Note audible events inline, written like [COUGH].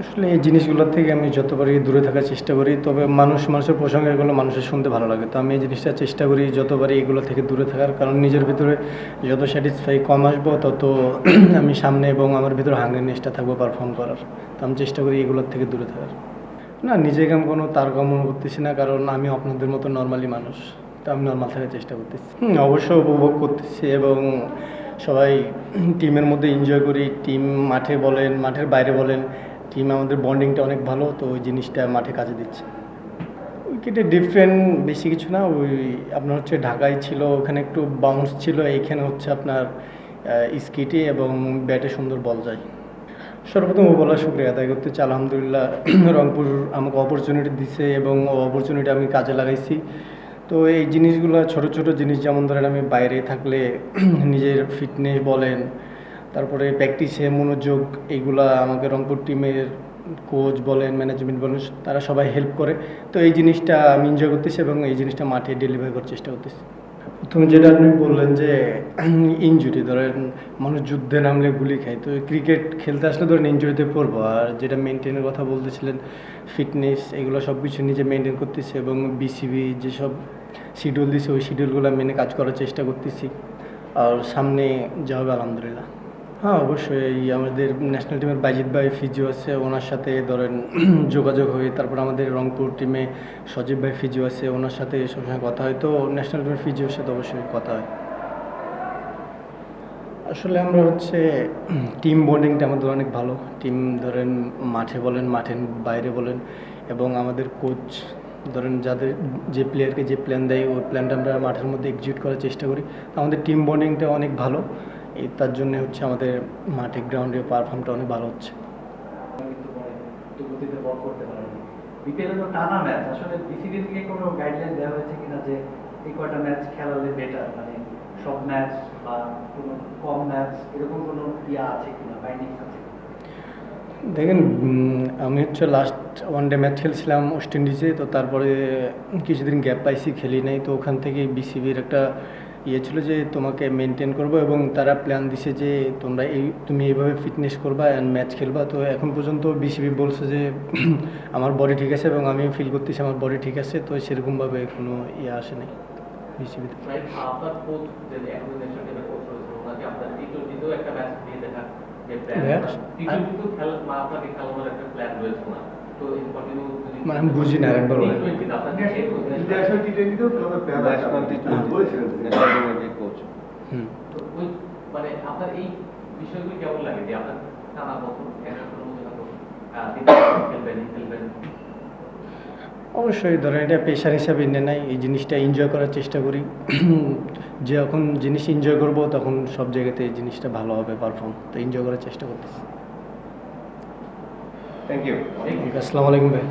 আসলে এই জিনিসগুলোর থেকে আমি যত পারি দূরে থাকার চেষ্টা করি তবে মানুষ মানুষের প্রসঙ্গে এগুলো মানুষের শুনতে ভালো লাগে। তো আমি এই জিনিসটা চেষ্টা করি যত পারি এগুলো থেকে দূরে থাকার কারণ নিজের ভিতরে যত স্যাটিসফাই কম আসব তত [CLEARS THROAT] আমি সামনে এবং আমার ভিতরে হাঙ্গিনেসটা থাকব পারফর্ম করার। তো আমি চেষ্টা করি এগুলোর থেকে দূরে থাকার। না নিজেকে আমি কোনো তারকা মনে করতেছি না কারণ আমি আপনাদের মতো নর্মালি মানুষ। তো আমি নর্মাল থাকার চেষ্টা করতেছি। হুম, অবশ্যই উপভোগ করতেছি এবং সবাই [CLEARS THROAT] টিমের মধ্যে এনজয় করি। টিম মাঠে বলেন মাঠের বাইরে বলেন টিম আমাদের বন্ডিংটা অনেক ভালো, তো ওই জিনিসটা মাঠে কাজে দিচ্ছে। উইকেটে ডিফারেন্ট বেশি কিছু না, ওই আপনার হচ্ছে ঢাকায় ছিল, ওখানে একটু বাউন্স ছিল, এইখানে হচ্ছে আপনার স্কিটে এবং ব্যাটে সুন্দর বল যায়। সর্বপ্রথম ও বলার শুক্রিয়া আদায় করতে চাই, আলহামদুলিল্লাহ, [CLEARS THROAT] রংপুর আমাকে অপরচুনিটি দিছে এবং অপরচুনিটি আমি কাজে লাগাইছি। তো এই জিনিসগুলো, ছোট ছোট জিনিস, যেমন ধরেন আমি বাইরে থাকলে, [CLEARS THROAT] নিজের ফিটনেস বলেন তারপরে প্র্যাকটিসে মনোযোগ, এইগুলা আমাকে রংপুর টিমের কোচ বলেন ম্যানেজমেন্ট বলেন, তারা সবাই হেল্প করে। তো এই জিনিসটা আমি এনজয় করতেছি এবং এই জিনিসটা মাঠে ডেলিভারি করার চেষ্টা করতেছি। প্রথমে যেটা আপনি বললেন যে ইনজুরি ধরেন মানুষ যুদ্ধে নামলে গুলি খায়, তো ক্রিকেট খেলতে আসলে ধরেন ইনজুরিতে পড়ব। আর যেটা মেনটেনের কথা বলতেছিলেন ফিটনেস এগুলো সব কিছু নিজে মেনটেন করতেছি এবং বিসিবি যেসব শিডিউল দিছে, ওই শিডিউলগুলো মেনে কাজ করার চেষ্টা করতেছি। আর সামনে যা হবে, আলহামদুলিল্লাহ। হ্যাঁ অবশ্যই। আমাদের ন্যাশনাল টিমের বাজিদ ভাই ফিজিও আছে, ওনার সাথে ধরেন [CLEARS THROAT] যোগাযোগ হয়ে তারপর আমাদের রংপুর টিমে সজীব ভাই ফিজিও আছে, ওনার সাথে সবসময় কথা হয়। তো ন্যাশনাল টিমের ফিজিওর সাথে অবশ্যই কথা হয়। আসলে আমরা হচ্ছে [CLEARS THROAT] টিম বন্ডিংটা আমাদের অনেক ভালো। টিম ধরেন মাঠে বলেন মাঠের বাইরে বলেন এবং আমাদের কোচ ধরেন যাদের যে প্লেয়ারকে যে প্ল্যান দেয় ওই প্ল্যানটা আমরা মাঠের মধ্যে এক্সিকিউট করার চেষ্টা করি। আমাদের টিম বন্ডিংটা অনেক ভালো। এই তার জন্য হচ্ছে আমাদের মাঠে গ্রাউন্ডে পারফর্মটা অনেক ভালো হচ্ছে। বিপিএল তো টানা ম্যাচ আসলে বিসিবি থেকে কোনো গাইডলাইন দেওয়া হয়েছে কিনা যে এই কয়টা ম্যাচ খেলালে বেটার মানে সব ম্যাচ বা কোনো কম ম্যাচ এরকম কোনো ইয়া আছে কিনা আছে দেখেন আমি হচ্ছে লাস্ট ওয়ান ডে ম্যাচ খেলছিলাম ওয়েস্ট ইন্ডিজে তো তারপরে কিছুদিন গ্যাপ পাইছি খেলি নাই তো ওখান থেকে বিসিবির একটা ইয়ে ছিল যে তোমাকে মেনটেন করব এবং তারা প্ল্যান দিছে যে তোমরা এই তুমি এইভাবে ফিটনেস করবা অ্যান্ড ম্যাচ খেলবা। তো এখন পর্যন্ত বিসিবি বলছে যে [CLEARS THROAT] আমার বডি ঠিক আছে এবং আমি ফিল করতেছি আমার বডি ঠিক আছে। তো সেরকমভাবে কোনো ইয়ে আসে নাই বিসিবিতে একটা ম্যাচ দিয়ে দেখা মানে আমি বুঝি না, আরেকবার বলেন। টি টোয়েন্টিতে আপনার সেই ন্যাশনাল টি টোয়েন্টিতেও খেলানোর প্ল্যান আছে ন্যাশনাল টি টোয়েন্টি বলেছিলেন ন্যাশনাল টিমের যে কোচ হুম। তো ওই মানে আপনার এই বিষয়গুলি কেমন লাগে? যে আপনার টানা বছর অবশ্যই ধরেন এটা পেশার হিসাবে নিয়ে নাই। এই জিনিসটা এনজয় করার চেষ্টা করি। যখন জিনিস এনজয় করব তখন সব জায়গাতে এই জিনিসটা ভালো হবে পারফর্ম তো এনজয় করার চেষ্টা করতেছি। থ্যাংক ইউ ঠিক আছে আসসালামু আলাইকুম ভাই